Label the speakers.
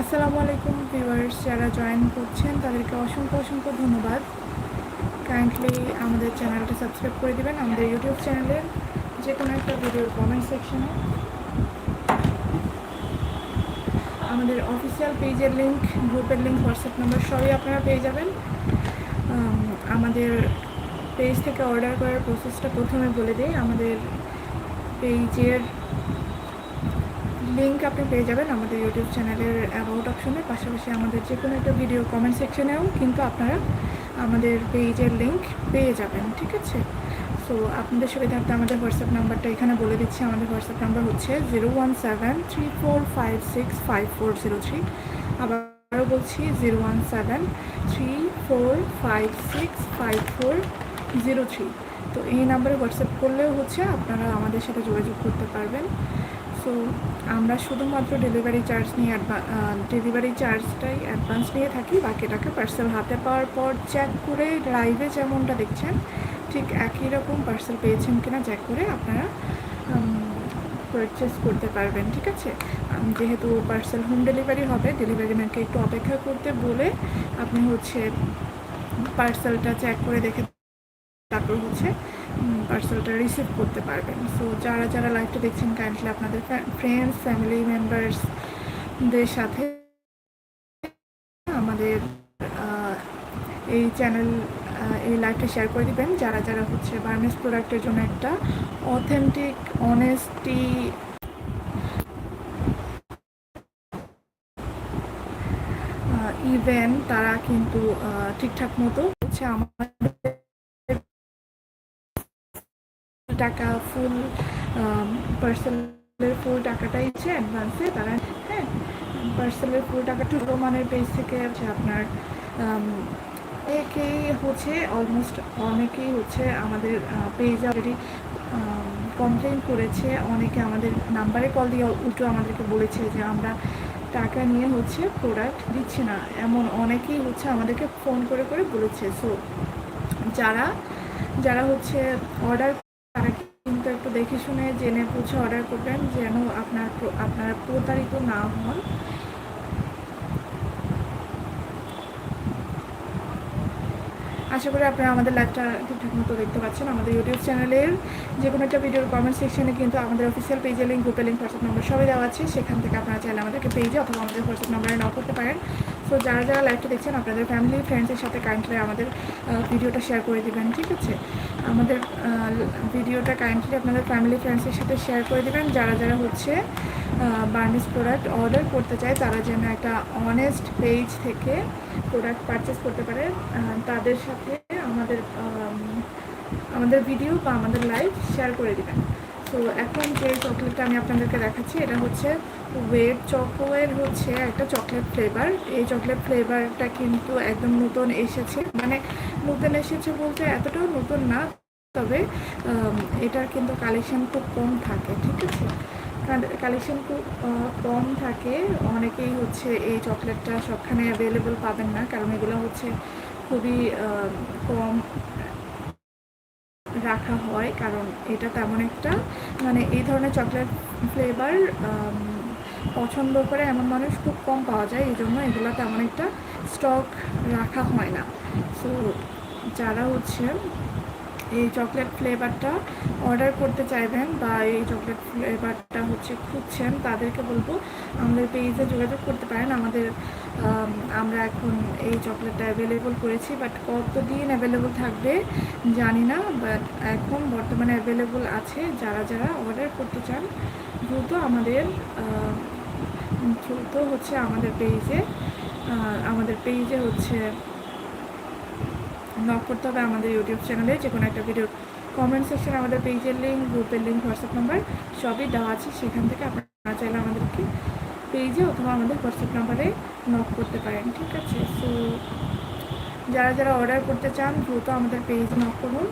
Speaker 1: আসসালামু আলাইকুম ভিউয়ার্স, যারা জয়েন করছেন, তাদেরকে অসংখ্য অসংখ্য ধন্যবাদ। কাইন্ডলি আমাদের চ্যানেলটা সাবস্ক্রাইব করে দেবেন, আমাদের ইউটিউব চ্যানেলের যে কোনো একটা ভিডিওর কমেন্ট সেকশনে আমাদের অফিসিয়াল পেজের লিঙ্ক গ্রুপের লিঙ্ক হোয়াটসঅ্যাপ নাম্বার সবই আপনারা পেয়ে যাবেন। আমাদের পেজ থেকে অর্ডার করার প্রসেসটা প্রথমে বলে দিই, আমাদের পেজের লিঙ্ক আপনি পেয়ে যাবেন আমাদের ইউটিউব চ্যানেলের অ্যাবাউট অপশনে পাশাপাশি আমাদের যে কোনো একটা ভিডিও কমেন্ট সেকশনেও কিন্তু আপনারা আমাদের পেজের লিঙ্ক পেয়ে যাবেন, ঠিক আছে? সো আপনাদের সুবিধার্থে আমাদের হোয়াটসঅ্যাপ নাম্বারটা এখানে বলে দিচ্ছি, আমাদের হোয়াটসঅ্যাপ নাম্বার হচ্ছে zero one seven three four five six five four zero three আবারও বলছি zero one seven three four five six five four zero three তো এই নাম্বারে হোয়াটসঅ্যাপ করলেও হচ্ছে আপনারা আমাদের সাথে যোগাযোগ করতে পারবেন। সো আমরা শুধুমাত্র ডেলিভারি চার্জ নিয়ে ডেলিভারি চার্জটাই অ্যাডভান্স নিয়ে থাকি বাকি টাকা পার্সেল হাতে পাওয়ার পর চেক করে লাইভে যেমনটা দেখছেন, ঠিক একই রকম পার্সেল পেয়েছেন কিনা চেক করে আপনারা পারচেস করতে পারবেন, ঠিক আছে? যেহেতু পার্সেল হোম ডেলিভারি হবে ডেলিভারি ম্যানকে একটু অপেক্ষা করতে বলে আপনি হচ্ছে পার্সেলটা চেক করে দেখে তারপর হচ্ছে পার্সেলটা রিসিভ করতে পারবেন। সো যারা যারা লাইভটা দেখছেন কাইন্ডলি আপনাদের ফ্রেন্ডস ফ্যামিলি মেম্বার্সদের সাথে আমাদের এই চ্যানেল এই লাইভটা শেয়ার করে দিবেন। যারা যারা হচ্ছে বার্নেস প্রোডাক্টের জন্য একটা অথেন্টিক অনেস্টি ইভেন তারা কিন্তু ঠিকঠাক মতো হচ্ছে আমাদের টাকা ফুল পার্সেলের ফুল টাকাটাই হচ্ছে অ্যাডভান্সে তারা হ্যাঁ পার্সেলের ফুল টাকাটা রোমানের পেজ থেকে হচ্ছে আপনার আম, একেই হচ্ছে অলমোস্ট অনেকেই হচ্ছে আমাদের পেজে অলরেডি কমপ্লেন করেছে। অনেকে আমাদের নাম্বারে কল দিয়ে উল্টো আমাদেরকে বলেছে যে আমরা টাকা নিয়ে হচ্ছে প্রোডাক্ট দিচ্ছি না। এমন অনেকেই হচ্ছে আমাদেরকে ফোন করে করে বলেছে। সো যারা যারা হচ্ছে অর্ডার তারা কিন্তু একটু দেখে শুনে জেনে বুঝে অর্ডার করবেন যেন আপনার আপনারা প্রতারিত না হন। আশা করি আপনারা আমাদের লাইভটা ঠিকঠাক মতো দেখতে পাচ্ছেন। আমাদের ইউটিউব চ্যানেলের যে কোনো একটা ভিডিওর কমেন্ট সেকশনে কিন্তু আমাদের অফিসিয়াল পেজে লিঙ্ক গ্রুপে লিঙ্ক হোয়াটসঅ্যাপ নম্বর সবাই দেওয়া আছে। সেখান থেকে আপনারা চাইলে আমাদেরকে পেজে অথবা আমাদের হোয়াটসঅ্যাপ নাম্বারে নাও করতে পারেন। সো যারা যারা লাইভটা দেখছেন, আপনাদের ফ্যামিলি ফ্রেন্ডসের সাথে কাইন্ডলি আমাদের ভিডিওটা শেয়ার করে দেবেন, ঠিক আছে? আমাদের ভিডিওটা কাইন্ডলি আপনাদের ফ্যামিলি ফ্রেন্ডসের সাথে শেয়ার করে দেবেন। যারা যারা হচ্ছে বার্নিস প্রোডাক্ট অর্ডার করতে চায়, তারা যেন একটা অনেস্ট পেজ থেকে প্রোডাক্ট পারচেস করতে পারে তাদের সাথে আমাদের আমাদের ভিডিও বা আমাদের লাইভ শেয়ার করে দেবেন। তো এখন যে চকলেটটা আমি আপনাদেরকে দেখাচ্ছি, এটা হচ্ছে ওয়েট চকোয়ের হচ্ছে একটা চকলেট ফ্লেভার এই চকলেট ফ্লেভারটা কিন্তু একদম নতুন এসেছে। মানে নতুন এসেছে বলতে এতটাও নতুন না, তবে এটার কিন্তু কালেকশন খুব কম থাকে, ঠিক আছে? কালেকশন খুব কম থাকে। অনেকেই হচ্ছে এই চকলেটটা সবখানে অ্যাভেলেবল পাবেন না, কারণ এগুলো হচ্ছে খুবই কম রাখা হয়, কারণ এটা তেমন একটা মানে এই ধরনের চকলেট ফ্লেভার পছন্দ করে এমন মানুষ খুব কম পাওয়া যায়, এই জন্য এগুলো তেমন একটা স্টক রাখা হয় না। সো যারা হচ্ছে এই চকলেট ফ্লেভারটা অর্ডার করতে চাইবেন বা এই চকলেট ফ্লেভারটা হচ্ছে খুঁজছেন, তাদেরকে বলব আমাদের পেজে যোগাযোগ করতে পারেন। আমাদের আমরা এখন এই চকলেটটা অ্যাভেলেবল করেছি বাট কতদিন অ্যাভেলেবল থাকবে জানি না বাট এখন বর্তমানে অ্যাভেলেবল আছে যারা যারা অর্ডার করতে চান, দ্রুত আমাদের দ্রুত হচ্ছে আমাদের পেজে আমাদের পেজে হচ্ছে নক করতে হবে আমাদের ইউটিউব চ্যানেলে যে কোনো একটা ভিডিও কমেন্ট সেকশন আমাদের পেজের লিঙ্ক গ্রুপের লিঙ্ক হোয়াটসঅ্যাপ নাম্বার সবই দেওয়া আছে। সেখান থেকে আপনারা চাইলে আমাদেরকে পেজে অথবা আমাদের হোয়াটসঅ্যাপ নাম্বারে নক করতে পারেন, ঠিক আছে? সো যারা যারা অর্ডার করতে চান, দ্রুত আমাদের পেজ নক করুন।